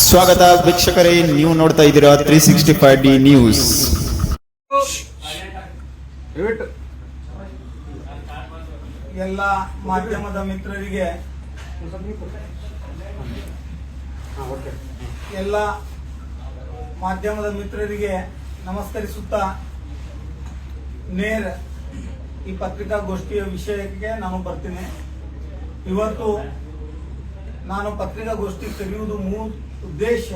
ಸ್ವಾಗತ ವೀಕ್ಷಕರೇ, ನೀವು ನೋಡ್ತಾ ಇದ್ದೀರಾ three sixty five D news ಎಲ್ಲ ಮಾಧ್ಯಮದ ಮಿತ್ರರಿಗೆ ಎಲ್ಲ ಮಾಧ್ಯಮದ ಮಿತ್ರರಿಗೆ ನಮಸ್ಕರಿಸುತ್ತಾ ನೇರ ಈ ಪತ್ರಿಕಾಗೋಷ್ಠಿಯ ವಿಷಯಕ್ಕೆ ನಾನು ಬರ್ತೀನಿ. ಇವತ್ತು ನಾನು ಪತ್ರಿಕಾಗೋಷ್ಠಿ ತೆರೆಯುವುದು ಮೂಲ ಉದ್ದೇಶ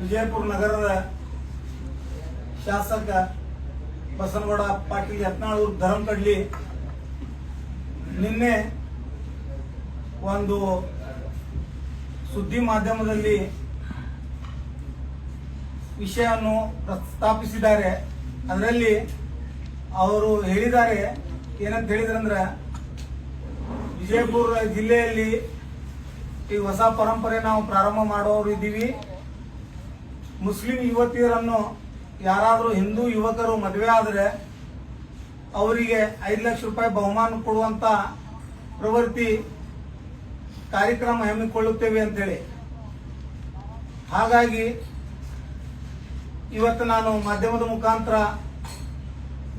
ವಿಜಯಪುರ ನಗರದ ಶಾಸಕ ಬಸನಗೌಡ ಪಾಟೀಲ್ ಯತ್ನಾಳೂರು ಧರ್ಮಕಡ್ಲಿ ನಿನ್ನೆ ಒಂದು ಸುದ್ದಿ ಮಾಧ್ಯಮದಲ್ಲಿ ವಿಷಯವನ್ನು ಪ್ರಸ್ತಾಪಿಸಿದ್ದಾರೆ. ಅದರಲ್ಲಿ ಅವರು ಹೇಳಿದ್ದಾರೆ. ಏನಂತ ಹೇಳಿದ್ರಂದ್ರೆ, ವಿಜಯಪುರ ಜಿಲ್ಲೆಯಲ್ಲಿ ಈ ಹೊಸ ಪರಂಪರೆ ನಾವು ಪ್ರಾರಂಭ ಮಾಡೋರು ಇದ್ದೀವಿ. ಮುಸ್ಲಿಂ ಯುವತಿಯರನ್ನು ಯಾರಾದರೂ ಹಿಂದೂ ಯುವಕರು ಮದುವೆ ಆದರೆ ಅವರಿಗೆ ಐದು ಲಕ್ಷ ರೂಪಾಯಿ ಬಹುಮಾನ ಕೊಡುವಂಥ ಪ್ರವೃತ್ತಿ ಕಾರ್ಯಕ್ರಮ ಹಮ್ಮಿಕೊಳ್ಳುತ್ತೇವೆ ಅಂತೇಳಿ. ಹಾಗಾಗಿ ಇವತ್ತು ನಾನು ಮಾಧ್ಯಮದ ಮುಖಾಂತರ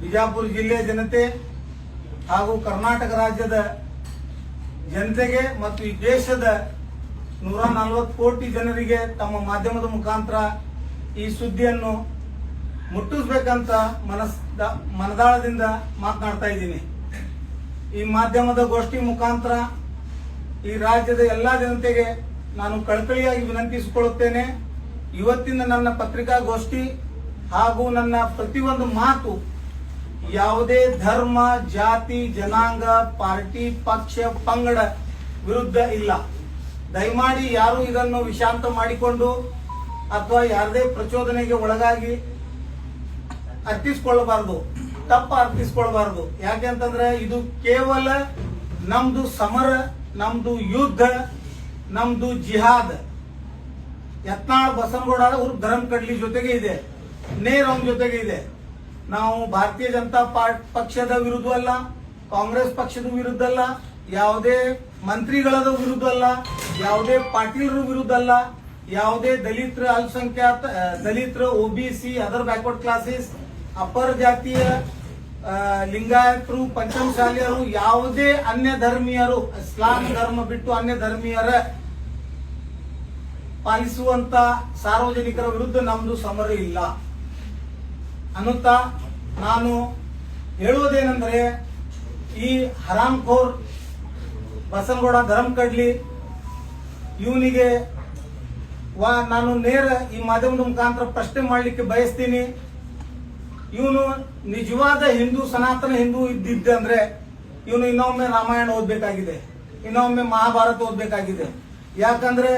ಬಿಜಾಪುರ ಜಿಲ್ಲೆಯ ಜನತೆ ಹಾಗೂ ಕರ್ನಾಟಕ ರಾಜ್ಯದ ಜನತೆಗೆ ಮತ್ತು ಈ ದೇಶದ ನೂರ ನಲವತ್ತು ಕೋಟಿ ಜನರಿಗೆ ತಮ್ಮ ಮಾಧ್ಯಮದ ಮುಖಾಂತರ ಈ ಸುದ್ದಿಯನ್ನು ಮುಟ್ಟಿಸ್ಬೇಕಂತ ಮನಸ್ ಮನದಾಳದಿಂದ ಮಾತನಾಡ್ತಾ ಇದ್ದೀನಿ. ಈ ಮಾಧ್ಯಮದ ಗೋಷ್ಠಿ ಮುಖಾಂತರ ಈ ರಾಜ್ಯದ ಎಲ್ಲಾ ಜನತೆಗೆ ನಾನು ಕಳಕಳಿಯಾಗಿ ವಿನಂತಿಸಿಕೊಳ್ಳುತ್ತೇನೆ. ಇವತ್ತಿನ ನನ್ನ ಪತ್ರಿಕಾಗೋಷ್ಠಿ ಹಾಗೂ ನನ್ನ ಪ್ರತಿಯೊಂದು ಮಾತು ಯಾವುದೇ ಧರ್ಮ, ಜಾತಿ, ಜನಾಂಗ, ಪಾರ್ಟಿ, ಪಕ್ಷ, ಪಂಗಡ ವಿರುದ್ಧ ಇಲ್ಲ. ದಯಮಾಡಿ ಯಾರು ಇದನ್ನು ವಿಷಾಂತ ಮಾಡಿಕೊಂಡು ಅಥವಾ ಯಾರದೇ ಪ್ರಚೋದನೆಗೆ ಒಳಗಾಗಿ ಅರ್ಥಿಸ್ಕೊಳ್ಳಬಾರದು ತಪ್ಪ ಯಾಕೆ ಯಾಕೆಂತಂದ್ರೆ ಇದು ಕೇವಲ ನಮ್ದು ಸಮರ, ನಮ್ದು ಯುದ್ಧ, ನಮ್ದು ಜಿಹಾದ್. ಯತ್ನಾಳ್ ಬಸನಗೌಡ ಅವ್ರ ಧರ್ಮ ಕಡ್ಲಿ ಜೊತೆಗೆ ಇದೆ, ನೇರ್ ಅವನ ಜೊತೆಗೆ ಇದೆ. ನಾವು ಭಾರತೀಯ ಜನತಾ ಪಕ್ಷದ ವಿರುದ್ಧ ಅಲ್ಲ, ಕಾಂಗ್ರೆಸ್ ಪಕ್ಷದ ವಿರುದ್ಧ ಅಲ್ಲ, ಯಾವುದೇ ಮಂತ್ರಿಗಳದ ವಿರುದ್ಧ ಅಲ್ಲ, ಯಾವುದೇ ಪಾಟೀಲರ ವಿರುದ್ಧ ಅಲ್ಲ, ಯಾವುದೇ ದಲಿತರ ಅಲ್ಪಸಂಖ್ಯಾತ ದಲಿತರ ಒಬಿಸಿ ಅದರ್ ಬ್ಯಾಕ್ವರ್ಡ್ ಕ್ಲಾಸಸ್ ಅಪರ ಜಾತಿಯ ಲಿಂಗಾಯತರು, ಪಂಚಮಶಾಲಿಯರು, ಯಾವುದೇ ಅನ್ಯ ಧರ್ಮೀಯರು, ಇಸ್ಲಾಂ ಧರ್ಮ ಬಿಟ್ಟು ಅನ್ಯ ಧರ್ಮೀಯರ ಪಾಲಿಸುವಂತ ಸಾರ್ವಜನಿಕರ ವಿರುದ್ಧ ನಮ್ದು ಸಮರ ಇಲ್ಲ. ಅನ್ನುತ್ತಾ ನಾನು ಹೇಳುವುದೇನೆಂದರೆ, ಈ ಹರಾಮ್ಖೋರ್ ಬಸನಗೌಡ ಗರಂ ಕಡ್ಲಿ, ಇವನಿಗೆ ವಾ, ನಾನು ನೇರ ಈ ಮಾಧ್ಯಮದ ಮುಖಾಂತರ ಪ್ರಶ್ನೆ ಮಾಡಲಿಕ್ಕೆ ಬಯಸ್ತೀನಿ. ಇವನು ನಿಜವಾದ ಹಿಂದೂ, ಸನಾತನ ಹಿಂದೂ ಇದ್ದಿದ್ದಂದ್ರೆ ಇವನು ಇನ್ನೊಮ್ಮೆ ರಾಮಾಯಣ ಓದ್ಬೇಕಾಗಿದೆ. ಇನ್ನೊಮ್ಮೆ ಮಹಾಭಾರತ ಓದ್ಬೇಕಾಗಿದೆ. ಯಾಕಂದ್ರೆ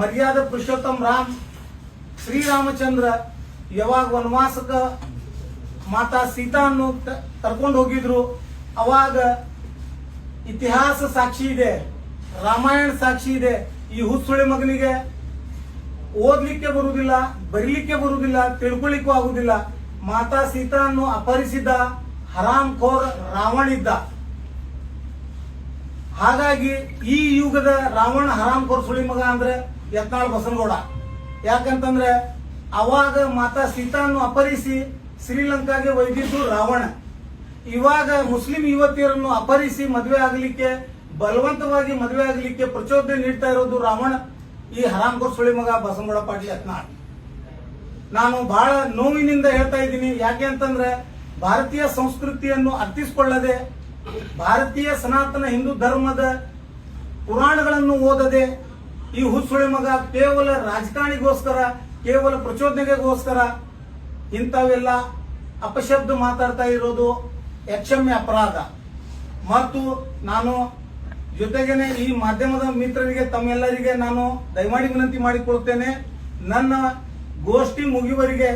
ಮರ್ಯಾದ ಪುರುಷೋತ್ತಮ್ ರಾಮ್, ಶ್ರೀರಾಮಚಂದ್ರ ಯಾವಾಗ ವನವಾಸಕ ಮಾತಾ ಸೀತಾನ್ನು ಕರ್ಕೊಂಡು ಹೋಗಿದ್ರು, ಅವಾಗ ಇತಿಹಾಸ ಸಾಕ್ಷಿ ಇದೆ, ರಾಮಾಯಣ ಸಾಕ್ಷಿ ಇದೆ, ಈ ಹುಸುಳಿ ಮಗನಿಗೆ ಓದ್ಲಿಕ್ಕೆ ಬರುವುದಿಲ್ಲ, ಬರೀಲಿಕ್ಕೆ ಬರುವುದಿಲ್ಲ ತಿಳ್ಕೊಳ್ಳಿಕ್ಕೂ ಆಗುದಿಲ್ಲ ಮಾತಾ ಸೀತಾನ್ನು ಅಪಹರಿಸಿದ್ದ ಹರಾಮ್ ಖೋರ್ ರಾವಣ ಇದ್ದ. ಹಾಗಾಗಿ ಈ ಯುಗದ ರಾವಣ ಹರಾಮ್ ಖೋರ್ ಸುಳಿ ಮಗ ಅಂದ್ರೆ ಯತ್ನಾಳ್ ಬಸನಗೌಡ. ಯಾಕಂತಂದ್ರೆ ಅವಾಗ ಮಾತಾ ಸೀತಾನ್ನು ಅಪಹರಿಸಿ ಶ್ರೀಲಂಕಾಗೆ ಒಯ್ದಿದ್ದು ರಾವಣ. ಇವಾಗ ಮುಸ್ಲಿಂ ಯುವತಿಯರನ್ನು ಅಪಹರಿಸಿ ಮದುವೆ ಆಗಲಿಕ್ಕೆ, ಬಲವಂತವಾಗಿ ಮದುವೆ ಆಗಲಿಕ್ಕೆ ಪ್ರಚೋದನೆ ನೀಡ್ತಾ ಇರೋದು ರಾವಣ, ಈ ಹರಾಮ್ಕೋರ್ ಸುಳಿ ಮಗ ಪಾಟೀಲ್ ಯತ್ನಾಳ್ ನಾನು ಬಹಳ ನೋವಿನಿಂದ ಹೇಳ್ತಾ ಇದ್ದೀನಿ. ಯಾಕೆ ಅಂತಂದ್ರೆ ಭಾರತೀಯ ಸಂಸ್ಕೃತಿಯನ್ನು ಅರ್ಥಿಸಿಕೊಳ್ಳದೆ, ಭಾರತೀಯ ಸನಾತನ ಹಿಂದೂ ಧರ್ಮದ ಪುರಾಣಗಳನ್ನು ಓದದೆ, ಈ ಹುಸುಳಿ ಮಗ ಕೇವಲ ರಾಜಕಾರಣಿಗೋಸ್ಕರ, ಕೇವಲ ಪ್ರಚೋದನೆಗೋಸ್ಕರ ಇಂಥವೆಲ್ಲ ಅಪಶಬ್ದ ಮಾತಾಡ್ತಾ ಇರೋದು ಯಕ್ಷಮ್ಯ ಅಪರಾಧ. ಮತ್ತು ನಾನು ಜೊತೆಗೇನೆ ಈ ಮಾಧ್ಯಮದ ಮಿತ್ರರಿಗೆ, ತಮ್ಮೆಲ್ಲರಿಗೆ ನಾನು ದಯಮಾಡಿ ವಿನಂತಿ ಮಾಡಿಕೊಳ್ತೇನೆ ನನ್ನ ಗೋಷ್ಠಿ ಮುಗಿಯುವರಿಗೆ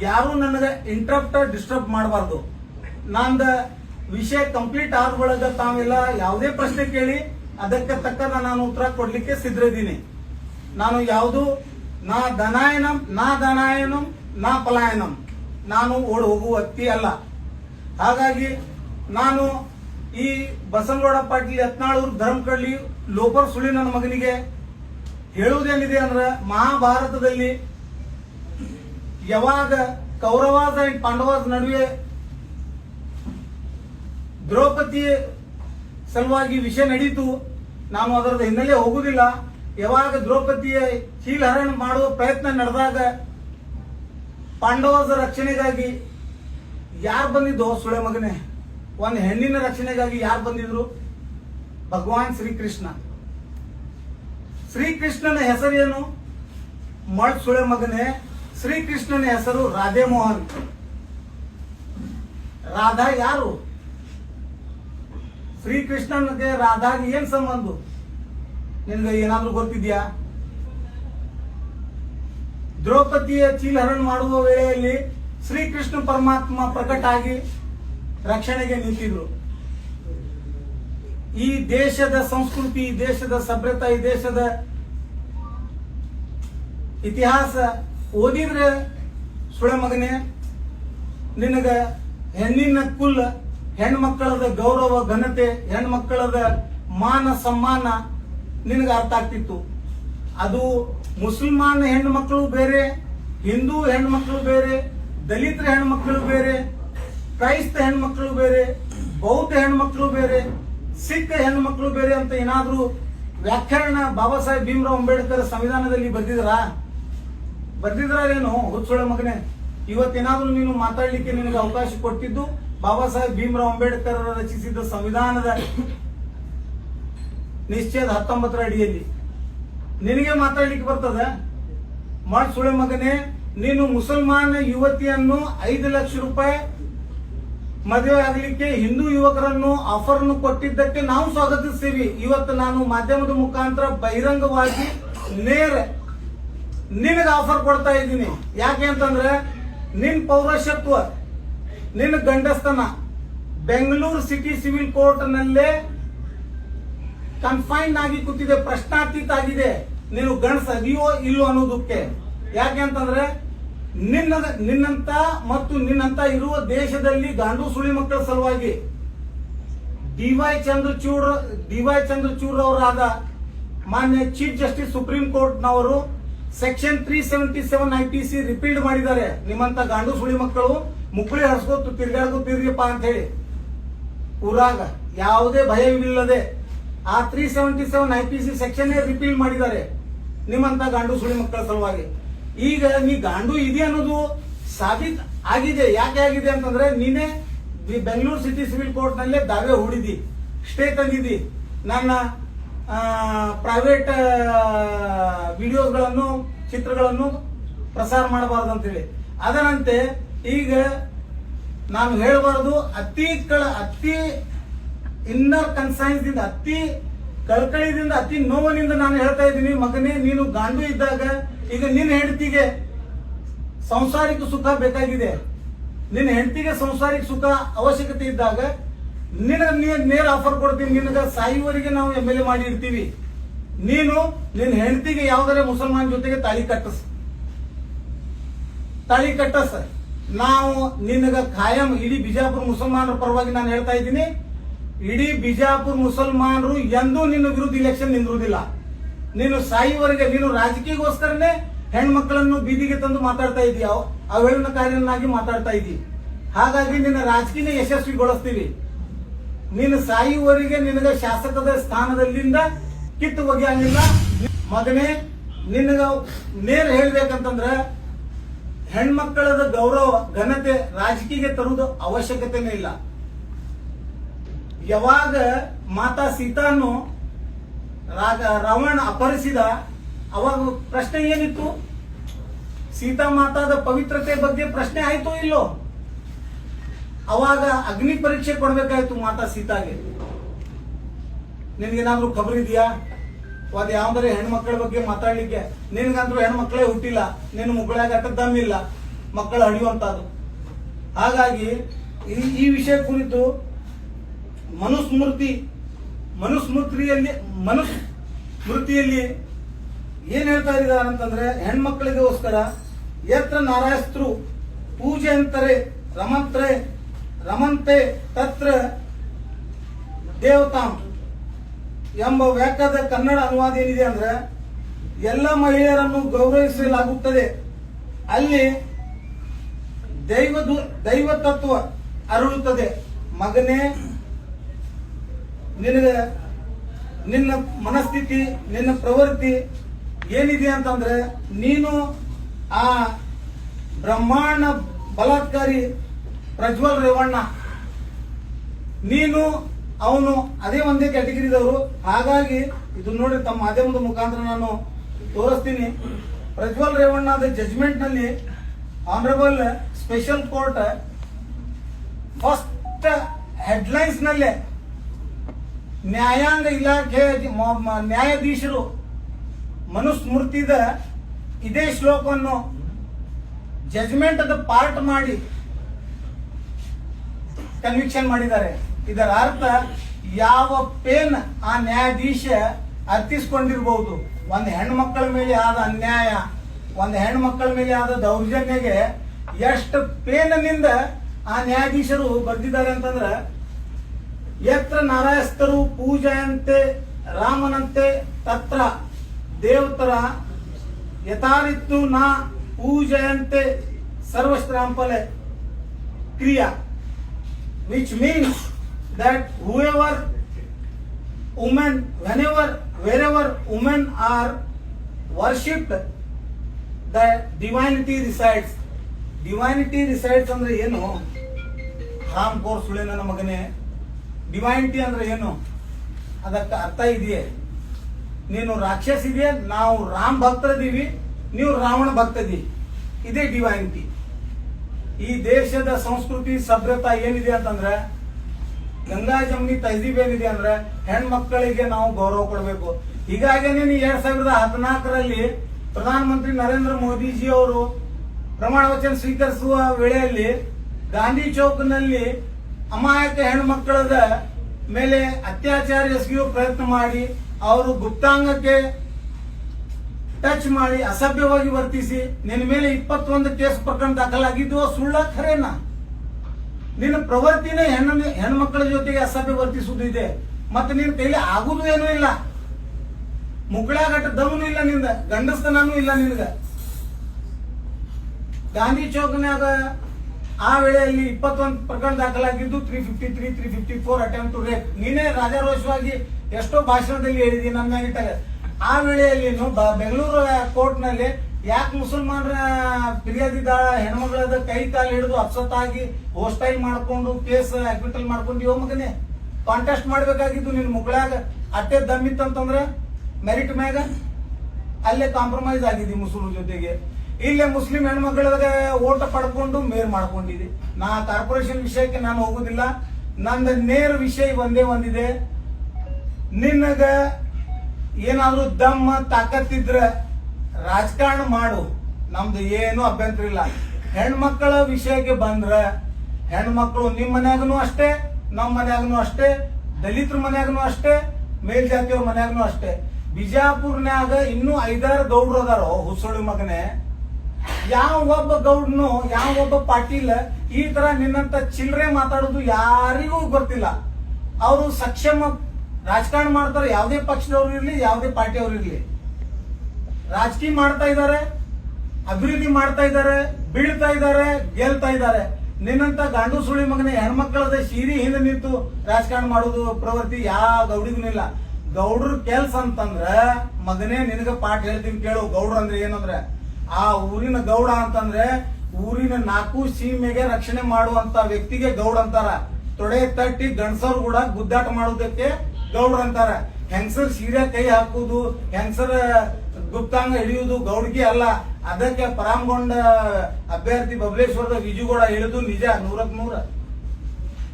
ಯಾರು ನನಗೆ ಇಂಟ್ರಪ್ಟ್ ಡಿಸ್ಟರ್ಬ್ ಮಾಡಬಾರ್ದು. ನಂದ ವಿಷಯ ಕಂಪ್ಲೀಟ್ ಆದ ಒಳಗ ತಾವೆಲ್ಲ ಯಾವುದೇ ಪ್ರಶ್ನೆ ಕೇಳಿ ಅದಕ್ಕೆ ತಕ್ಕ ನಾನು ಉತ್ತರ ಕೊಡ್ಲಿಕ್ಕೆ ಸಿದ್ಧರಿದ್ದೀನಿ. ನಾನು ಯಾವುದು? ನಾ ದನಾಯನಂ ನಾ ದನಾಯನಂ ನಾ ಪಲಾಯನಂ. ನಾನು ಓಡ್ ಹೋಗುವ ವ್ಯಕ್ತಿ ಅಲ್ಲ. ಹಾಗಾಗಿ ನಾನು ಈ ಬಸನಗೌಡ ಪಾಟೀಲ್ ಯತ್ನಾಳೂರು ಧರ್ಮಕಳ್ಳಿ ಲೋಪರ್ ಸುಳಿ ನನ್ನ ಮಗನಿಗೆ ಹೇಳುವುದೇನಿದೆ ಅಂದ್ರೆ ಮಹಾಭಾರತದಲ್ಲಿ ಯಾವಾಗ ಕೌರವಾಸ ಅಂಡ್ ಪಾಂಡವಾಸ ನಡುವೆ ದ್ರೌಪದಿ ಸಲುವಾಗಿ ವಿಷಯ ನಡೀತು, ನಾನು ಅದರ ಹಿನ್ನೆಲೆ ಹೋಗುವುದಿಲ್ಲ. ಯಾವಾಗ ದ್ರೌಪದಿಯ ಚೀಲಹರಣ ಮಾಡುವ ಪ್ರಯತ್ನ ನಡೆದಾಗ ಪಾಂಡವರ ರಕ್ಷಣೆಗಾಗಿ ಯಾರು ಬಂದಿದ್ದು? ಸುಳೆ ಮಗನೆ. ಒಂದು ಹೆಣ್ಣಿನ ರಕ್ಷಣೆಗಾಗಿ ಯಾರು ಬಂದಿದ್ರು? ಭಗವಾನ್ ಶ್ರೀಕೃಷ್ಣ. ಶ್ರೀಕೃಷ್ಣನ ಹೆಸರೇನು ಮಳ್ ಸುಳೆ ಮಗನೆ. ಶ್ರೀಕೃಷ್ಣನ ಹೆಸರು ರಾಧೆ ಮೋಹನ್. ರಾಧಾ ಯಾರು? ಶ್ರೀಕೃಷ್ಣನಿಗೆ ರಾಧಾಗೆ ಏನ್ ಸಂಬಂಧ? ನಿನ್ಗೆ ಏನಾದ್ರೂ ಗೊತ್ತಿದ್ಯಾ? ದ್ರೌಪದಿಯ ಚೀಲಹರಣ ಮಾಡುವ ವೇಳೆಯಲ್ಲಿ ಶ್ರೀಕೃಷ್ಣ ಪರಮಾತ್ಮ ಪ್ರಕಟ ಆಗಿ ರಕ್ಷಣೆಗೆ ನಿಂತಿದ್ರು. ಈ ದೇಶದ ಸಂಸ್ಕೃತಿ, ಈ ದೇಶದ ಸಭ್ಯತೆ, ಈ ದೇಶದ ಇತಿಹಾಸ ಓದಿದ್ರೆ ಸುಳೆ ಮಗನೇ, ನಿನಗ ಹೆಣ್ಣಿನ ಕುಲ್, ಹೆಣ್ಮಕ್ಕಳದ ಗೌರವ, ಘನತೆ, ಹೆಣ್ಮಕ್ಕಳದ ಮಾನ ಸಮ್ಮಾನ ನಿನಗೆ ಅರ್ಥ ಆಗ್ತಿತ್ತು. ಅದು ಮುಸಲ್ಮಾನ್ ಹೆಣ್ಮಕ್ಳು ಬೇರೆ, ಹಿಂದೂ ಹೆಣ್ಮಕ್ಳು ಬೇರೆ ದಲಿತರ ಹೆಣ್ಮಕ್ಳು ಬೇರೆ, ಕ್ರೈಸ್ತ ಹೆಣ್ಮಕ್ಳು ಬೇರೆ, ಬೌದ್ಧ ಹೆಣ್ಮಕ್ಳು ಬೇರೆ, ಸಿಖ್ ಹೆಣ್ಮಕ್ಳು ಬೇರೆ ಅಂತ ಏನಾದರೂ ವ್ಯಾಖ್ಯಾನ ಬಾಬಾ ಸಾಹೇಬ್ ಭೀಮರಾವ್ ಅಂಬೇಡ್ಕರ್ ಸಂವಿಧಾನದಲ್ಲಿ ಬರ್ದಿದ್ರ? ಬರ್ದಿದ್ರೇನು ಹುಚ್ಚೊಳ ಮಗನೇ, ಇವತ್ತೇನಾದ್ರೂ ನೀನು ಮಾತಾಡ್ಲಿಕ್ಕೆ ನಿನಗೆ ಅವಕಾಶ ಕೊಟ್ಟಿದ್ದು ಬಾಬಾ ಸಾಹೇಬ್ ಭೀಮರಾವ್ ಅಂಬೇಡ್ಕರ್ ರಚಿಸಿದ ಸಂವಿಧಾನದ ನಿಶ್ಚಯದ ಹತ್ತೊಂಬತ್ತರ ಅಡಿಯಲ್ಲಿ. ನಿನಗೆ ಮಾತಾಡ್ಲಿಕ್ಕೆ ಬರ್ತದ? ಸುಳೆ ಮಗನೇ ನೀನು ಮುಸಲ್ಮಾನ ಯುವತಿಯನ್ನು ಐದು ಲಕ್ಷ ರೂಪಾಯಿ ಮದುವೆ ಆಗಲಿಕ್ಕೆ ಹಿಂದೂ ಯುವಕರನ್ನು ಆಫರ್ ಕೊಟ್ಟಿದ್ದಕ್ಕೆ ನಾವು ಸ್ವಾಗತಿಸ್ತೀವಿ. ಇವತ್ತು ನಾನು ಮಾಧ್ಯಮದ ಮುಖಾಂತರ ಬಹಿರಂಗವಾಗಿ ನೇರ ನಿನಗೆ ಆಫರ್ ಕೊಡ್ತಾ ಇದ್ದೀನಿ. ಯಾಕೆ ಅಂತಂದ್ರೆ ನಿನ್ ಪೌರಶತ್ವ ನಿನ್ನ ಗಂಡಸ್ತನ ಬೆಂಗಳೂರು ಸಿಟಿ ಸಿವಿಲ್ ಕೋರ್ಟ್ ನಲ್ಲೇ ಕನ್ಫೈನ್ ಆಗಿ ಕೂತಿದೆ, ಪ್ರಶ್ನಾತೀತ ಆಗಿದೆ. ನೀನು ಗಂಡಸ ಅದೆಯೋ ಇಲ್ಲೋ ಅನ್ನೋದಕ್ಕೆ. ಯಾಕೆ ಅಂತಂದ್ರೆ ನಿನ್ನ ನಿನ್ನಂತ ಮತ್ತು ನಿನ್ನಂತ ಇರುವ ದೇಶದಲ್ಲಿ ಗಾಂಡು ಸುಳಿ ಮಕ್ಕಳ ಸಲುವಾಗಿ D Y Chandrachud D Y Chandrachud ಅವರಾದ ಮಾನ್ಯ ಚೀಫ್ ಜಸ್ಟಿಸ್ ಸುಪ್ರೀಂ ಕೋರ್ಟ್ ನವರು section three seventy seven I P C repealed ಮಾಡಿದ್ದಾರೆ. ನಿಮ್ಮಂತ ಗಾಂಡು ಸುಳಿ ಮಕ್ಕಳು ಮುಕ್ಕಳಿ ಹರ್ಸ್ಕೊತು ತಿರ್ಗಾಡ್ಕೊತಿರ್ರಿಯಪ್ಪ ಅಂತ ಹೇಳಿ ಊರಾಗ ಯಾವುದೇ ಭಯವಿಲ್ಲದೆ ಆ three seventy seven I P C section repeal ಮಾಡಿದ್ದಾರೆ. ನಿಮ್ಮಂತ ಗಾಂಡು ಸುಳಿ ಮಕ್ಕಳ ಸಲುವಾಗಿ. ಈಗ ನೀ ಗಾಂಡು ಇದೆ ಅನ್ನೋದು ಸಾಬೀತ್ ಆಗಿದೆ, ಯಾಕೆ ಆಗಿದೆ ಅಂತಂದ್ರೆ ನೀನೇ ಬೆಂಗಳೂರು ಸಿಟಿ ಸಿವಿಲ್ ಕೋರ್ಟ್ ನಲ್ಲೇ ದಾವೆ ಹೂಡಿದಿ, ಸ್ಟೇ ತಂದಿದಿ. ನನ್ನ ಪ್ರೈವೇಟ್ ವಿಡಿಯೋಸ್ಗಳನ್ನು ಚಿತ್ರಗಳನ್ನು ಪ್ರಸಾರ ಮಾಡಬಾರದು ಅಂತೇಳಿ ಅದರಂತೆ ಈಗ ನಾನು ಹೇಳಬಾರದು, ಅತಿ ಕಳ, ಅತಿ ಇನ್ನರ್ ಕನ್ಸೈನ್ಸ್ ದಿಂದ ಅತಿ ಕಳ್ಕಳಿದಿಂದ, ಅತಿ ನೋವಿನಿಂದ ನಾನು ಹೇಳ್ತಾ ಇದ್ದೀನಿ, ಮಗನೇ, ನೀನು ಗಾಂಡು ಇದ್ದಾಗ ಈಗ ನಿನ್ನ ಹೆಂಡತಿಗೆ ಸಂಸಾರಿಕ ಸುಖ ಬೇಕಾಗಿದೆ. ನಿನ್ನ ಹೆಂಡತಿಗೆ ಸಂಸಾರಿಕ ಸುಖ ಅವಶ್ಯಕತೆ ಇದ್ದಾಗ ನಿನಗ ನೇರ ಆಫರ್ ಕೊಡ್ತೀನಿ, ನಿನಗ ಸಾಯುವವರೆಗೆ ನಾವು ಎಂ ಎಲ್ ಎ ಮಾಡಿ ಇರ್ತೀವಿ ನೀನು ನಿನ್ನ ಹೆಂಡತಿಗೆ ಯಾವ್ದಾರ ಮುಸಲ್ಮಾನ್ ಜೊತೆಗೆ ತಾಳಿ ಕಟ್ಟಸ್. ತಾಳಿ ಕಟ್ಟಸ್. ನಾವು ನಿನಗ ಖಾಯಂ, ಇಡೀ ಬಿಜಾಪುರ ಮುಸಲ್ಮಾನರ ಪರವಾಗಿ ನಾನು ಹೇಳ್ತಾ ಇದ್ದೀನಿ, ಇಡೀ ಬಿಜಾಪುರ ಮುಸಲ್ಮಾನರು ಎಂದೂ ನಿನ್ನ ವಿರುದ್ಧ ಇಲೆಕ್ಷನ್ ನಿಂದಿರುವುದಿಲ್ಲ ನೀನು ಸಾಯುವವರೆಗೆ ನೀನು ರಾಜಕೀಯಗೋಸ್ಕರನೇ ಹೆಣ್ಮಕ್ಳನ್ನು ಬೀದಿಗೆ ತಂದು ಮಾತಾಡ್ತಾ ಇದೀಯ? ಅವ- ಕಾರ್ಯನಾಗಿ ಮಾತಾಡ್ತಾ ಇದೀ ಹಾಗಾಗಿ ನಿನ್ನ ರಾಜಕೀಯ ಯಶಸ್ವಿಗೊಳಿಸ್ತೀವಿ. ನೀನು ಸಾಯುವವರೆಗೆ ನಿನಗ ಶಾಸಕದ ಸ್ಥಾನದಲ್ಲಿಂದ ಕಿತ್ತು ಒಗೆಯಂಗಿಲ್ಲ. ಮಗನೇ, ನಿನಗ ನೇರ ಹೇಳ್ಬೇಕಂತಂದ್ರ ಹೆಣ್ಮಕ್ಕಳದ ಗೌರವ, ಘನತೆ ರಾಜಕೀಯಕ್ಕೆ ತರುವುದು ಅವಶ್ಯಕತೆನೇ ಇಲ್ಲ. ಯಾವಾಗ ಮಾತಾ ಸೀತಾನು ರಾಗ ರಾವಣ ಅಪಹರಿಸಿದ. ಅವಾಗ ಪ್ರಶ್ನೆ ಏನಿತ್ತು? ಸೀತಾ ಮಾತಾದ ಪವಿತ್ರತೆ ಬಗ್ಗೆ ಪ್ರಶ್ನೆ ಆಯ್ತು ಇಲ್ಲೋ? ಅವಾಗ ಅಗ್ನಿ ಪರೀಕ್ಷೆ ಕೊಡ್ಬೇಕಾಯ್ತು ಮಾತಾ ಸೀತಾಗೆ. ನಿನ್ಗೇನಾದ್ರೂ ಇದೆಯಾ? ಅದ್ ಯಾವ್ದಾರ ಹೆಣ್ಮಕ್ಳ ಬಗ್ಗೆ ಮಾತಾಡ್ಲಿಕ್ಕೆ? ನಿನ್ಗಂದ್ರೂ ಹೆಣ್ಮಕ್ಳೇ ಹುಟ್ಟಿಲ್ಲ. ನಿನ್ನ ಮುಗಳಾಗ ಅಟದ್ದಮ್ಮಿಲ್ಲ ಮಕ್ಕಳು ಹಡಿಯುವಂತದ್ದು ಹಾಗಾಗಿ ಈ ವಿಷಯ ಕುರಿತು ಮನುಸ್ಮೃತಿ ಮನುಸ್ಮೃತಿಯಲ್ಲಿ ಮನುಸ್ಮೃತಿಯಲ್ಲಿ ಏನ್ ಹೇಳ್ತಾ ಇದ್ದಾರೆ ಅಂತಂದ್ರೆ ಹೆಣ್ಮಕ್ಳಿಗೋಸ್ಕರ ಯತ್ರ ನಾರಾಯಸ್ತ್ರು ಪೂಜೆ ಅಂತಾರೆ, ರಮಂತ್ರೆ, ರಮಂತೆ ತತ್ರ ದೇವತಾಂ ಎಂಬ ವ್ಯಾಖ್ಯಾದ ಕನ್ನಡ ಅನುವಾದ ಏನಿದೆ ಅಂದ್ರೆ, ಎಲ್ಲ ಮಹಿಳೆಯರನ್ನು ಗೌರವಿಸಲಾಗುತ್ತದೆ. ಅಲ್ಲಿ ದೈವ ದೈವ ತತ್ವ ಅರಳುತ್ತದೆ. ಮಗನೇ ನಿನಗೆ ನಿನ್ನ ಮನಸ್ಥಿತಿ, ನಿನ್ನ ಪ್ರವೃತ್ತಿ ಏನಿದೆ ಅಂತಂದ್ರೆ ನೀನು ಆ ಬ್ರಹ್ಮಾಂಡ ಬಲಾತ್ಕಾರಿ ಪ್ರಜ್ವಲ್ ರೇವಣ್ಣ. ನೀನು ಅವನು ಅದೇ ಒಂದೇ ಕ್ಯಾಟಗರಿದವರು. ಹಾಗಾಗಿ ಇದು ನೋಡಿ ತಮ್ಮ ಮಾಧ್ಯಮದ ಮುಖಾಂತರ ನಾನು ತೋರಿಸ್ತೀನಿ. ಪ್ರಜ್ವಲ್ ರೇವಣ್ಣದ ಜಜ್ಮೆಂಟ್ನಲ್ಲಿ honourable special court first headlines ನಲ್ಲೇ ನ್ಯಾಯಾಂಗ ಇಲಾಖೆ ನ್ಯಾಯಾಧೀಶರು ಮನುಸ್ಮೃತಿದ ಇದೇ ಶ್ಲೋಕವನ್ನು ಜಜ್ಮೆಂಟ್ ಅದ ಪಾರ್ಟ್ ಮಾಡಿ ಕನ್ವಿಕ್ಷನ್ ಮಾಡಿದ್ದಾರೆ. ಇದರ ಅರ್ಥ ಯಾವ ಪೇನ್ ಆ ನ್ಯಾಯಾಧೀಶ ಅರ್ಥಿಸ್ಕೊಂಡಿರ್ಬಹುದು ಒಂದು ಹೆಣ್ಮಕ್ಕಳ ಮೇಲೆ ಆದ ಅನ್ಯಾಯ, ಒಂದು ಹೆಣ್ಮಕ್ಕಳ ಮೇಲೆ ಆದ ದೌರ್ಜನ್ಯಗೆ ಎಷ್ಟು ಪೇನಿಂದ ಆ ನ್ಯಾಯಾಧೀಶರು ಬರ್ದಿದ್ದಾರೆ ಅಂತಂದ್ರ ಯತ್ರ ನಾರಾಯಸ್ತರು ಪೂಜೆಯಂತೆ ರಾಮನಂತೆ ತತ್ರ ದೇವತರ ಯಥಾರಿತ್ತು ನಾ ಪೂಜೆಯಂತೆ ಸರ್ವಶ್ರಾಂಪಲೆ ಕ್ರಿಯಾ which means that whoever women whenever wherever women are worshipped the divinity resides divinity resides ಅಂದ್ರೆ ಏನು ರಾಮ್ ಕೋರ್ಸ್ ಸುಳಿನ ನನ್ನ ಮಗನೇ ಡಿವೈನಿಟಿ ಅಂದ್ರೆ ಏನು? ಅದಕ್ಕೆ ಅರ್ಥ ಇದೆಯೇ? ನೀನು ರಾಕ್ಷಸ ಇದೆಯಾ ನಾವು ರಾಮ್ ಭಕ್ತರದೀವಿ ನೀವು ರಾವಣ ಭಕ್ತದಿ ಇದೇ ಡಿವೈನಿಟಿ. ಈ ದೇಶದ ಸಂಸ್ಕೃತಿ ಸಭ್ಯತಾ ಏನಿದೆ ಅಂತಂದ್ರೆ, ಗಂಗಾ ಜಮುನಿ ತಹಜೀಬ್ ಏನಿದೆ ಅಂದ್ರೆ ಹೆಣ್ಮಕ್ಕಳಿಗೆ ನಾವು ಗೌರವ ಕೊಡಬೇಕು. ಹೀಗಾಗಿ ನೀನು ಎರಡ್ ಸಾವಿರದ ಹದಿನಾಲ್ಕರಲ್ಲಿ ಪ್ರಧಾನಮಂತ್ರಿ ನರೇಂದ್ರ ಮೋದಿಜಿ ಅವರು ಪ್ರಮಾಣ ವಚನ ಸ್ವೀಕರಿಸುವ ವೇಳೆಯಲ್ಲಿ ಗಾಂಧಿ ಚೌಕ್ನಲ್ಲಿ ಅಮಾಯಕ ಹೆಣ್ಮಕ್ಕಳದ ಮೇಲೆ ಅತ್ಯಾಚಾರ ಎಸಗಿಯುವ ಪ್ರಯತ್ನ ಮಾಡಿ ಅವರು ಗುಪ್ತಾಂಗಕ್ಕೆ ಟಚ್ ಮಾಡಿ ಅಸಭ್ಯವಾಗಿ ವರ್ತಿಸಿ ನಿನ್ನ ಮೇಲೆ ಇಪ್ಪತ್ತೊಂದು ಕೇಸ್ ಪ್ರಕರಣ ದಾಖಲಾಗಿದ್ದು ಸುಳ್ಳ ಖರೇನಾ? ನಿನ್ನ ಪ್ರವೃತ್ತಿನೇ ಹೆಣ್ಣು ಹೆಣ್ಮಕ್ಕಳ ಜೊತೆಗೆ ಅಸಭ್ಯ ವರ್ತಿಸುವುದಿದೆ ಮತ್ತೆ ನಿನ್ನ ಕೈಲಿ ಆಗುದು ಏನೂ ಇಲ್ಲ. ಮುಕ್ಕಳಾಗಟ್ಟ ದಮನು ಇಲ್ಲ ನಿಂದ ಗಂಡಸ್ತನೂ ಇಲ್ಲ ನಿನಗ. ಗಾಂಧಿ ಚೌಕ್ನ್ಯಾಗ ಆ ವೇಳೆಯಲ್ಲಿ ಇಪ್ಪತ್ತೊಂದು ಪ್ರಕರಣ ದಾಖಲಾಗಿದ್ದು three fifty three three fifty four attempt to rape ನೀನೇ ರಾಜಾರೋಷವಾಗಿ ಎಷ್ಟೋ ಭಾಷಣದಲ್ಲಿ ಹೇಳಿದಿ ನನ್ನ ಇಟ್ಟಾಗ ಆ ವೇಳೆಯಲ್ಲಿ ಬೆಂಗಳೂರು ಕೋರ್ಟ್ನಲ್ಲಿ ಯಾಕೆ ಮುಸಲ್ಮಾನರ ಫಿರ್ಯಾದಿದ ಹೆಣ್ಮಗಳದ ಕೈ ಕಾಲು ಹಿಡಿದು ಅಪ್ಸತ್ತಾಗಿ ಹೋಸ್ಟೈಲ್ ಮಾಡ್ಕೊಂಡು, ಕೇಸ್ ಅಕ್ವಿಟಲ್ ಮಾಡ್ಕೊಂಡು ಯೋ ಮಗನೇ. ಕಾಂಟೆಸ್ಟ್ ಮಾಡ್ಬೇಕಾಗಿದ್ದು ನಿನ್ ಮುಗಳಾಗ ಅಟ್ಟೆ ದಮ್ಮಿತ್ತಂತಂದ್ರ ಮೆರಿಟ್ ಮ್ಯಾಗ ಅಲ್ಲೇ ಕಾಂಪ್ರಮೈಸ್ ಆಗಿದ್ದಿ ಮುಸ್ಲಿಂ ಜೊತೆಗೆ. ಇಲ್ಲೇ ಮುಸ್ಲಿಂ ಹೆಣ್ಮಕ್ಳಿಗೆ ಓಟ ಪಡ್ಕೊಂಡು ಮೇರ್ ಮಾಡ್ಕೊಂಡಿದೆ. ನಾ ಕಾರ್ಪೊರೇಷನ್ ವಿಷಯಕ್ಕೆ ನಾನು ಹೋಗುದಿಲ್ಲ. ನಂದ ನೇರ ವಿಷಯ ಒಂದೇ ಒಂದಿದೆ. ನಿನಗ ಏನಾದ್ರೂ ದಮ್ಮ ತಾಕತ್ತಿದ್ರ ರಾಜಕಾರಣ ಮಾಡು. ನಮ್ದು ಏನು ಅಭ್ಯಂತರ ಇಲ್ಲ. ಹೆಣ್ಮಕ್ಕಳ ವಿಷಯಕ್ಕೆ ಬಂದ್ರ ಹೆಣ್ಮಕ್ಳು ನಿಮ್ಮ ಮನ್ಯಾಗನು ಅಷ್ಟೇ ನಮ್ಮ ಮನ್ಯಾಗನು ಅಷ್ಟೇ, ದಲಿತರ ಮನ್ಯಾಗನು ಅಷ್ಟೇ, ಮೇಲ್ಜಾತಿಯವ್ರ ಮನ್ಯಾಗನು ಅಷ್ಟೇ. ಬಿಜಾಪುರ್ನ್ಯಾಗ ಇನ್ನೂ ಐದಾರು ಗೌಡ್ರು ಅದಾರೋ ಹುಸುಳಿ ಮಗನೇ ಯಾವ ಒಬ್ಬ ಗೌಡ್ನು ಯಾವ ಒಬ್ಬ ಪಾಟೀಲ್, ಈ ತರ ನಿನ್ನಂತ ಚಿಲ್ಲರೆ ಮಾತಾಡೋದು ಯಾರಿಗೂ ಗೊತ್ತಿಲ್ಲ. ಅವರು ಸಕ್ಷಮ ರಾಜಕಾರಣ ಮಾಡ್ತಾರೆ, ಯಾವುದೇ ಪಕ್ಷದವ್ರು ಇರ್ಲಿ, ಯಾವುದೇ ಪಾರ್ಟಿಯವ್ರು ಇರ್ಲಿ. ರಾಜಕೀಯ ಮಾಡ್ತಾ ಇದ್ದಾರೆ ಅಭಿವೃದ್ಧಿ ಮಾಡ್ತಾ ಇದ್ದಾರೆ ಬೀಳ್ತಾ ಇದ್ದಾರೆ ಗೆಲ್ತಾ ಇದ್ದಾರೆ ನಿನ್ನಂತ ಗಾಂಡು ಸುಳಿ ಮಗನ ಹೆಣ್ಮಕ್ಳದ ಸೀರಿ ಹಿಂದೆ ನಿಂತು ರಾಜಕಾರಣ ಮಾಡೋದು, ಪ್ರವೃತ್ತಿ ಯಾವ ಗೌಡಿಗೂ ಇಲ್ಲ. ಗೌಡ್ರ ಕೆಲ್ಸ ಅಂತಂದ್ರ, ಮಗನೇ ನಿನಗ ಪಾಠ ಹೇಳ್ತೀನಿ ಕೇಳು, ಗೌಡ್ರ ಅಂದ್ರೆ ಏನಂದ್ರೆ ಆ ಊರಿನ ಗೌಡ ಅಂತಂದ್ರೆ ಊರಿನ ನಾಲ್ಕು ಸೀಮೆಗೆ ರಕ್ಷಣೆ ಮಾಡುವಂತ ವ್ಯಕ್ತಿಗೆ ಗೌಡ ಅಂತಾರ. ತೊಡೆ ತಟ್ಟಿ ಗಂಡಸರು ಕೂಡ ಗುದ್ದಾಟ ಮಾಡೋದಕ್ಕೆ ಗೌಡ್ರ ಅಂತಾರ. ಹೆಂಗಸರ್ ಸೀರೆ ಕೈ ಹಾಕುದು ಹೆಂಗಸರ ಗುಪ್ತಾಂಗ ಹಿಡಿಯುವುದು ಗೌಡ್ಗೆ ಅಲ್ಲ. ಅದಕ್ಕೆ ಪರಾಮಗೊಂಡ ಅಭ್ಯರ್ಥಿ ಬಬಲೇಶ್ವರದ ವಿಜುಗೌಡ ಹೇಳಿದು ನಿಜ, ನೂರಕ್ ನೂರ.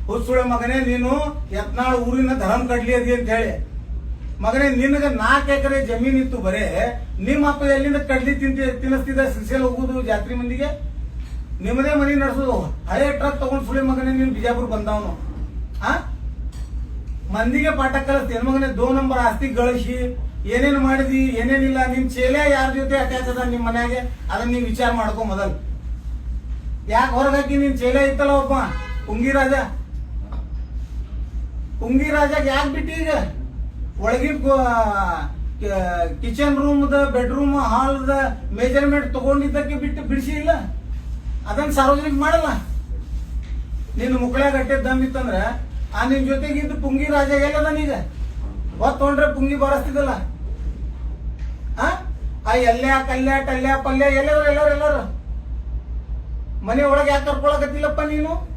ಹುಸುಳೆ ಮಗನೇ, ನೀನು ಯತ್ನಾಳ್ ಊರಿನ ಧರ್ಮ ಕಡ್ಲಿ ಅದಿ ಅಂತ ಹೇಳಿ. ಮಗನೇ, ನಿನಗ ನಾಲ್ಕು ಎಕರೆ ಜಮೀನ್ ಇತ್ತು ಬರೇ, ನಿಮ್ಮ ಅಪ್ಪ ಎಲ್ಲಿಂದ ಕಡ್ಲಿ ತಿಂತಿ ತಿನ್ನಿಸ್ತಿದ್ದ ಸಿಸಿಯಲ್ಲಿ ಹೋಗುದು ಜಾತ್ರೆ ಮಂದಿಗೆ? ನಿಮ್ಮದೇ ಮನೆ ನಡೆಸೋದು. ಹಳೆ ಟ್ರಕ್ ತಗೊಂಡ್ ಸುಳಿ ಮಗನೇ, ನೀನು ಬಿಜಾಪುರ್ ಬಂದವನು. ಆ? ಮಂದಿಗೆ ಪಾಠ ಕಲಿಸ್ತೀನಿ ಮಗನೇ ದೋ ನಂಬರ್ ಆಸ್ತಿ ಗಳಿಸಿ, ಏನೇನ್ ಮಾಡಿದಿ, ಏನೇನಿಲ್ಲ ನಿಮ್ ಚೇಲೆ ಯಾರ ಜೊತೆ ಅಟ್ಯಾಚ್ ಅದ ನಿಮ್ ಮನ್ಯಾಗೆ? ಅದನ್ನ ನೀವು ವಿಚಾರ ಮಾಡ್ಕೊ ಮೊದಲ್. ಯಾಕೆ ಹೊರಗಾಕಿ ನಿನ್ ಚೇಲೆ ಇತ್ತಲ್ಲ ಒಬ್ಬ? ಉಂಗಿ ರಾಜ ಉಂಗಿ ರಾಜಾಗ ಯಾಕೆ ಬಿಟ್ಟಿ ಈಗ? ಒಳಗಿನ ಕಿಚನ್ ರೂಮ್ದ ಬೆಡ್ರೂಮ್ ಹಾಲ್ದ ಮೇಜರ್ಮೆಂಟ್ ತಗೊಂಡಿದ್ದಕ್ಕೆ ಬಿಟ್ಟು ಬಿಡಿಸಿ ಇಲ್ಲ? ಅದನ್ನ ಸಾರ್ವಜನಿಕ ಮಾಡಲ್ಲ? ನಿನ್ನ ಮುಕ್ಕಳ್ಯಾಗ ಅಟ್ಟೆ ದಮ್ಮಿತ್ತಂದ್ರ ಆ ನಿನ್ ಜೊತೆಗಿದ್ದು ಪುಂಗಿ ರಾಜ ಎಲ್ಲದ ನೀಗ ಹೊತ್ತೊಂಡ್ರೆ ಪುಂಗಿ ಬರಸ್ತಿದ್ದಲ್ಲ? ಆ? ಎಲ್ಯ ಕಲ್ಯ ಟಲ್ಯ ಪಲ್ಯ ಎಲ್ಲರೂ ಎಲ್ಲರೂ ಎಲ್ಲರೂ. ಮನೆ ಒಳಗೆ ಯಾಕೆ ಕರ್ಕೊಳಕತ್ತಿಲ್ಲಪ್ಪ ನೀನು?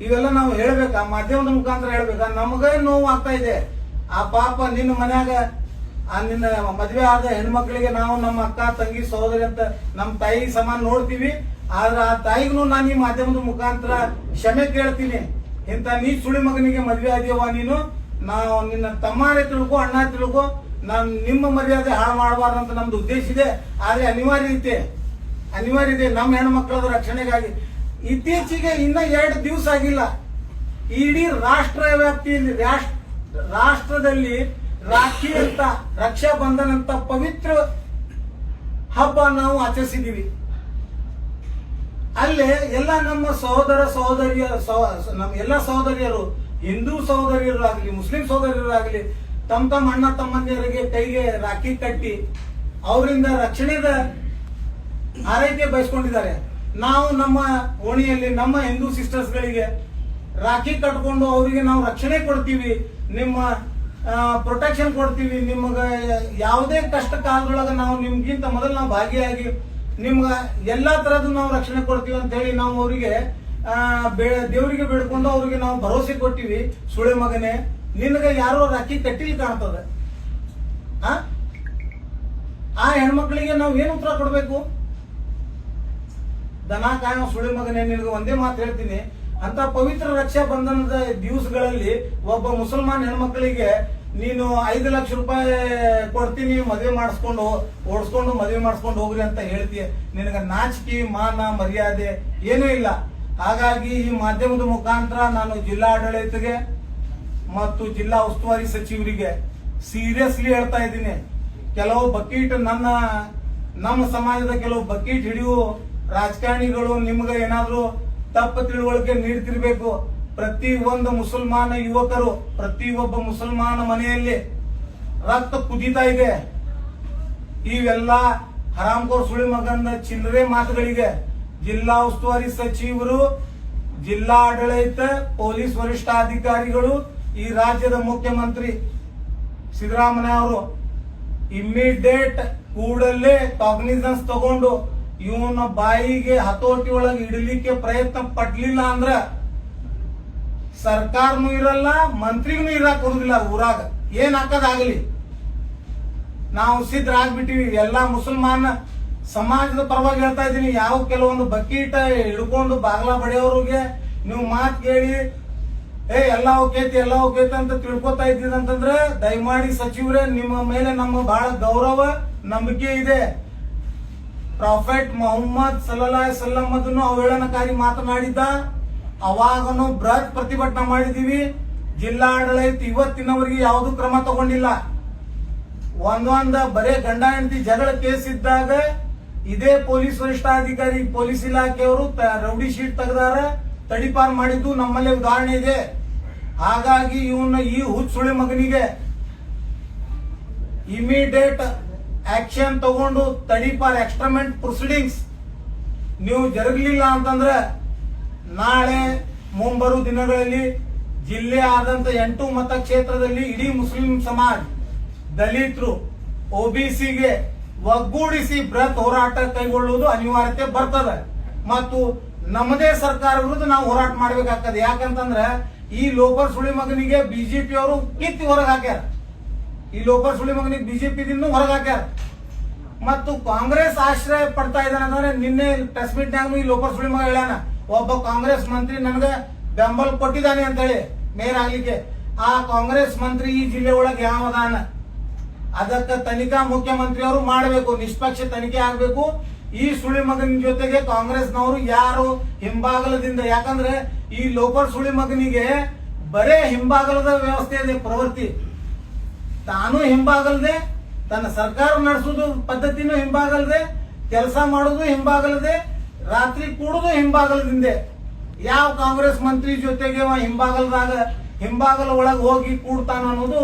ಇವೆಲ್ಲ ನಾವು ಹೇಳ್ಬೇಕಾ? ಮಾಧ್ಯಮದ ಮುಖಾಂತರ ಹೇಳ್ಬೇಕಾ? ನಮಗ ನೋವು ಆಗ್ತಾ ಇದೆ. ಆ ಪಾಪ ನಿನ್ನ ಮನ್ಯಾಗ, ಆ ನಿನ್ನ ಮದ್ವೆ ಆದ ಹೆಣ್ಮಕ್ಳಿಗೆ ನಾವು ನಮ್ಮ ಅಕ್ಕ, ತಂಗಿ, ಸಹೋದರಿ ಅಂತ ನಮ್ಮ ತಾಯಿ ಸಮಾನ ನೋಡ್ತೀವಿ. ಆದ್ರೆ ಆ ತಾಯಿಗೂ ನಾನು ಈ ಮಾಧ್ಯಮದ ಮುಖಾಂತರ ಕ್ಷಮೆ ಕೇಳ್ತೀನಿ. ಇಂಥ ನೀ ಸುಳಿ ಮಗನಿಗೆ ಮದ್ವೆ ಆದ್ಯವ ನೀನು. ನಾವು ನಿನ್ನ ತಮ್ಮನೇ ತಿಳ್ಕೊ, ಅಣ್ಣ ತಿಳ್ಕೊ. ನಾನು ನಿಮ್ಮ ಮರ್ಯಾದೆ ಹಾಳು ಮಾಡಬಾರ್ದು ಅಂತ ನಮ್ದು ಉದ್ದೇಶ ಇದೆ. ಆದ್ರೆ ಅನಿವಾರ್ಯ ಐತೆ. ಅನಿವಾರ್ಯ ಇದೆ ನಮ್ಮ ಹೆಣ್ಮಕ್ಳದ ರಕ್ಷಣೆಗಾಗಿ. ಇತ್ತೀಚೆಗೆ ಇನ್ನ ಎರಡು ದಿವಸ ಆಗಿಲ್ಲ. ಇಡೀ ರಾಷ್ಟ್ರ ವ್ಯಾಪ್ತಿಯಲ್ಲಿ ರಾಷ್ಟ್ರ, ರಾಷ್ಟ್ರದಲ್ಲಿ ರಾಖಿ ಅಂತ, ರಕ್ಷಾ ಬಂಧನ ಅಂತ ಪವಿತ್ರ ಹಬ್ಬ ನಾವು ಆಚರಿಸಿದೀವಿ. ಅಲ್ಲೇ ಎಲ್ಲ ನಮ್ಮ ಸಹೋದರ ಸಹೋದರಿಯ, ಸಹ- ನಮ್ಮ ಎಲ್ಲ ಸಹೋದರಿಯರು, ಹಿಂದೂ ಸಹೋದರಿಯರು ಆಗಲಿ, ಮುಸ್ಲಿಂ ಸಹೋದರಿಯರು ಆಗಲಿ, ತಮ್ಮ ತಮ್ಮ ಅಣ್ಣ ತಮ್ಮಂದಿಯರಿಗೆ ಕೈಗೆ ರಾಖಿ ಕಟ್ಟಿ ಅವರಿಂದ ರಕ್ಷಣೆದ ಆರೈಕೆ ಬಯಸ್ಕೊಂಡಿದ್ದಾರೆ. ನಾವು ನಮ್ಮ ಓಣಿಯಲ್ಲಿ, ನಮ್ಮ ಹಿಂದೂ ಸಿಸ್ಟರ್ಸ್ಗಳಿಗೆ ರಾಖಿ ಕಟ್ಕೊಂಡು ಅವರಿಗೆ ನಾವು ರಕ್ಷಣೆ ಕೊಡ್ತೀವಿ, ನಿಮ್ಮ ಪ್ರೊಟೆಕ್ಷನ್ ಕೊಡ್ತೀವಿ, ನಿಮಗೆ ಯಾವುದೇ ಕಷ್ಟ ಕಾಲದೊಳಗೆ ನಾವು ನಿಮ್ಗಿಂತ ಮೊದಲು ನಾವು ಭಾಗಿಯಾಗಿ ನಿಮ್ಗೆ ಎಲ್ಲಾ ತರದ್ದು ನಾವು ರಕ್ಷಣೆ ಕೊಡ್ತೀವಿ ಅಂತ ಹೇಳಿ ನಾವು ಅವರಿಗೆ ದೇವರಿಗೆ ಬೇಡ್ಕೊಂಡು ಅವ್ರಿಗೆ ನಾವು ಭರವಸೆ ಕೊಟ್ಟಿವಿ. ಸುಳೆ ಮಗನೇ, ನಿನಗೆ ಯಾರೋ ರಾಖಿ ಕಟ್ಟಿಲಿ ಕಾಣ್ತದೆ. ಆ ಹೆಣ್ಮಕ್ಳಿಗೆ ನಾವು ಏನು ಉತ್ತರ ಕೊಡ್ಬೇಕು? ದನ, ಕಾಯೋ, ಸುಳಿ ಮಗನೇ ನಿನಗೆ ಒಂದೇ ಮಾತು ಹೇಳ್ತೀನಿ. ಅಂತ ಪವಿತ್ರ ರಕ್ಷಾ ಬಂಧನದ ದಿವಸಗಳಲ್ಲಿ ಒಬ್ಬ ಮುಸಲ್ಮಾನ್ ಹೆಣ್ಮಕ್ಳಿಗೆ ನೀನು ಐದು ಲಕ್ಷ ರೂಪಾಯಿ ಕೊಡ್ತೀನಿ, ಮದುವೆ ಮಾಡಿಸ್ಕೊಂಡು, ಓಡಿಸ್ಕೊಂಡು, ಮದುವೆ ಮಾಡಿಸ್ಕೊಂಡು ಹೋಗ್ರಿ ಅಂತ ಹೇಳ್ತೀಯ ನಿನಗೆ ನಾಚಿಕೆ, ಮಾನ, ಮರ್ಯಾದೆ ಏನೂ ಇಲ್ಲ. ಹಾಗಾಗಿ ಈ ಮಾಧ್ಯಮದ ಮುಖಾಂತರ ನಾನು ಜಿಲ್ಲಾ ಆಡಳಿತಗೆ ಮತ್ತು ಜಿಲ್ಲಾ ಉಸ್ತುವಾರಿ ಸಚಿವರಿಗೆ ಸೀರಿಯಸ್ಲಿ ಹೇಳ್ತಾ ಇದ್ದೀನಿ. ಕೆಲವು ಬಕೀಟ್ ನನ್ನ, ನಮ್ಮ ಸಮಾಜದ ಕೆಲವು ಬಕೀಟ್ ಹಿಡಿಯು ರಾಜಕಾರಣಿಗಳು ನಿಮ್ಗೆ ಏನಾದರೂ ತಪ್ಪು ತಿಳುವಳಿಕೆ ನೀಡ್ತಿರ್ಬೇಕು. ಪ್ರತಿ ಒಂದು ಮುಸಲ್ಮಾನ ಯುವಕರು, ಪ್ರತಿ ಒಬ್ಬ ಮುಸಲ್ಮಾನ ಮನೆಯಲ್ಲಿ ರಕ್ತ ಕುದೀತಾ ಇದೆ. ಇವೆಲ್ಲ ಹರಾಮ್ಕೋರ್ ಸುಳಿ ಮಗನ ಚಿಲ್ಲರೆ ಮಾತುಗಳಿಗೆ ಜಿಲ್ಲಾ ಉಸ್ತುವಾರಿ ಸಚಿವರು, ಜಿಲ್ಲಾ ಆಡಳಿತ, ಪೊಲೀಸ್ ವರಿಷ್ಠಾಧಿಕಾರಿಗಳು ಈ ರಾಜ್ಯದ ಮುಖ್ಯಮಂತ್ರಿ ಸಿದ್ದರಾಮಯ್ಯ ಅವರು ಇಮ್ಮಿಡಿಯೇಟ್ ಕೂಡಲೇ ಕಾಗ್ನಿಸನ್ಸ್ ತಗೊಂಡು ಇವನ ಬಾಯಿಗೆ ಹತೋಟಿ ಒಳಗೆ ಇಡಲಿಕ್ಕೆ ಪ್ರಯತ್ನ ಪಡ್ಲಿಲ್ಲ ಅಂದ್ರ ಸರ್ಕಾರನು ಇರಲ್ಲ, ಮಂತ್ರಿಗೂ ಇರಾಕ್ ಕೊಡುದಿಲ್ಲ ಊರಾಗ. ಏನ್ ಹಾಕದಾಗಲಿ ನಾವು ಸಿದ್ಧರಾಗ್ಬಿಟ್ಟಿವಿ. ಎಲ್ಲಾ ಮುಸಲ್ಮಾನ ಸಮಾಜದ ಪರವಾಗಿ ಹೇಳ್ತಾ ಇದ್ದೀನಿ. ಯಾವ ಕೆಲವೊಂದು ಬಕೀಟ ಹಿಡ್ಕೊಂಡು ಬಾಗ್ಲ ಬಡಿಯೋರಿಗೆ ನೀವು ಮಾತು ಕೇಳಿ, ಏ, ಎಲ್ಲ ಹೋಗೈತಿ ಎಲ್ಲ ಹೋಗೈತಿ ಅಂತ ತಿಳ್ಕೊತಾ ಇದ್ದೀರಂತಂದ್ರೆ ದಯಮಾಡಿ ಸಚಿವರೇ, ನಿಮ್ಮ ಮೇಲೆ ನಮ್ಮ ಬಹಳ ಗೌರವ, ನಂಬಿಕೆ ಇದೆ. ಪ್ರಾಫೆಟ್ ಮೊಹಮ್ಮದ್ ಸಲ್ಲಾ ಸಲ್ಲಮ್ಮದನ್ನು ಅವೇಳನಕಾರಿ ಅವಹೇಳನಕಾರಿ ಮಾತನಾಡಿದ್ದ. ಅವಾಗನು ಬೃಹತ್ ಪ್ರತಿಭಟನೆ ಮಾಡಿದೀವಿ. ಜಿಲ್ಲಾಡಳಿತ ಇವತ್ತಿನವರೆಗೆ ಯಾವುದು ಕ್ರಮ ತಗೊಂಡಿಲ್ಲ. ಒಂದೊಂದ ಬರೇ ಗಂಡ ಹೆಂಡತಿ ಜಗಳ ಕೇಸ್ ಇದ್ದಾಗ ಇದೇ ಪೊಲೀಸ್ ವರಿಷ್ಠಾಧಿಕಾರಿ, ಪೊಲೀಸ್ ಇಲಾಖೆಯವರು ರೌಡಿ ಶೀಟ್ ತೆಗೆದಾರ, ತಡಿಪಾರ್ ಮಾಡಿದ್ದು ನಮ್ಮಲ್ಲೇ ಉದಾಹರಣೆ ಇದೆ. ಹಾಗಾಗಿ ಇವನ್ನ ಈ ಹುಚ್ಚುಳಿ ಮಗನಿಗೆ ಇಮಿಡಿಯೇಟ್ ಆಕ್ಷನ್ ತಗೊಂಡು ತಡಿ ಫಾರ್ ಎಕ್ಸ್ಟ್ರಮೆಂಟ್ ಪ್ರೊಸೀಡಿಂಗ್ಸ್ ನೀವು ಜರುಗಲಿಲ್ಲ ಅಂತಂದ್ರೆ ನಾಳೆ ಮುಂಬರುವ ದಿನಗಳಲ್ಲಿ ಜಿಲ್ಲೆ ಆದಂತ ಎಂಟು ಮತಕ್ಷೇತ್ರದಲ್ಲಿ ಇಡೀ ಮುಸ್ಲಿಂ ಸಮಾಜ, ದಲಿತರು ಒಬಿಸಿಗೆ ಒಗ್ಗೂಡಿಸಿ ಬೃಹತ್ ಹೋರಾಟ ಕೈಗೊಳ್ಳುವುದು ಅನಿವಾರ್ಯತೆ ಬರ್ತದೆ. ಮತ್ತು ನಮ್ಮದೇ ಸರ್ಕಾರ ವಿರುದ್ಧ ನಾವು ಹೋರಾಟ ಮಾಡ್ಬೇಕಾಗ್ತದೆ. ಯಾಕಂತಂದ್ರೆ ಈ ಲೋಕರ್ ಸುಳಿ ಮಗನಿಗೆ ಬಿಜೆಪಿ ಅವರು ಕಿತ್ತಿ ಹೊರಗೆ ಹಾಕ್ಯಾರ. ಈ ಲೋಕರ್ ಸುಳಿ ಮಗನಿಗೆ ಬಿಜೆಪಿದಿಂದ ಹೊರಗೆ ಹಾಕ್ಯಾರ. ಮತ್ತು ಕಾಂಗ್ರೆಸ್ ಆಶ್ರಯ ಪಡ್ತಾ ಇದ್ದಾನೆ ಅಂದ್ರೆ ನಿನ್ನೆ ಪ್ರೆಸ್ ಮೀಟ್ ನಾಗ ಈ ಲೋಕರ್ ಸುಳಿ ಮಗ ಹೇಳ್ಯಾನ. ಒಬ್ಬ ಕಾಂಗ್ರೆಸ್ ಮಂತ್ರಿ ನನಗೆ ಬೆಂಬಲ ಕೊಟ್ಟಿದ್ದಾನೆ ಅಂತ ಹೇಳಿ ಮೇಯರ್ ಆಗ್ಲಿಕ್ಕೆ. ಆ ಕಾಂಗ್ರೆಸ್ ಮಂತ್ರಿ ಈ ಜಿಲ್ಲೆ ಒಳಗೆ ಯಾವದಾನ ಅದಕ್ಕೆ ತನಿಖಾ ಮುಖ್ಯಮಂತ್ರಿ ಅವರು ಮಾಡಬೇಕು, ನಿಷ್ಪಕ್ಷ ತನಿಖೆ ಆಗಬೇಕು. ಈ ಸುಳಿ ಮಗನ ಜೊತೆಗೆ ಕಾಂಗ್ರೆಸ್ನವರು ಯಾರು ಹಿಂಬಾಗಲದಿಂದ, ಯಾಕಂದ್ರೆ ಈ ಲೋಕಲ್ ಸುಳಿ ಮಗನಿಗೆ ಬರೇ ಹಿಂಬಾಗಲದ ವ್ಯವಸ್ಥೆ ಇದೆ ಪ್ರವೃತ್ತಿ. ತಾನು ಹಿಂಬಾಗಲ್ದೆ, ತನ್ನ ಸರ್ಕಾರ ನಡೆಸೋದು ಪದ್ಧತಿನೂ ಹಿಂಬಾಗಲ್ದೆ, ಕೆಲಸ ಮಾಡೋದು ಹಿಂಬಾಗಲ್ದೆ, ರಾತ್ರಿ ಕೂಡುದು ಹಿಂಬಾಗಲದಿಂದ. ಯಾವ ಕಾಂಗ್ರೆಸ್ ಮಂತ್ರಿ ಜೊತೆಗೆ ಹಿಂಬಾಗಲ್ದಾಗ, ಹಿಂಬಾಗಲ ಒಳಗೆ ಹೋಗಿ ಕೂಡ್ತಾನ ಅನ್ನೋದು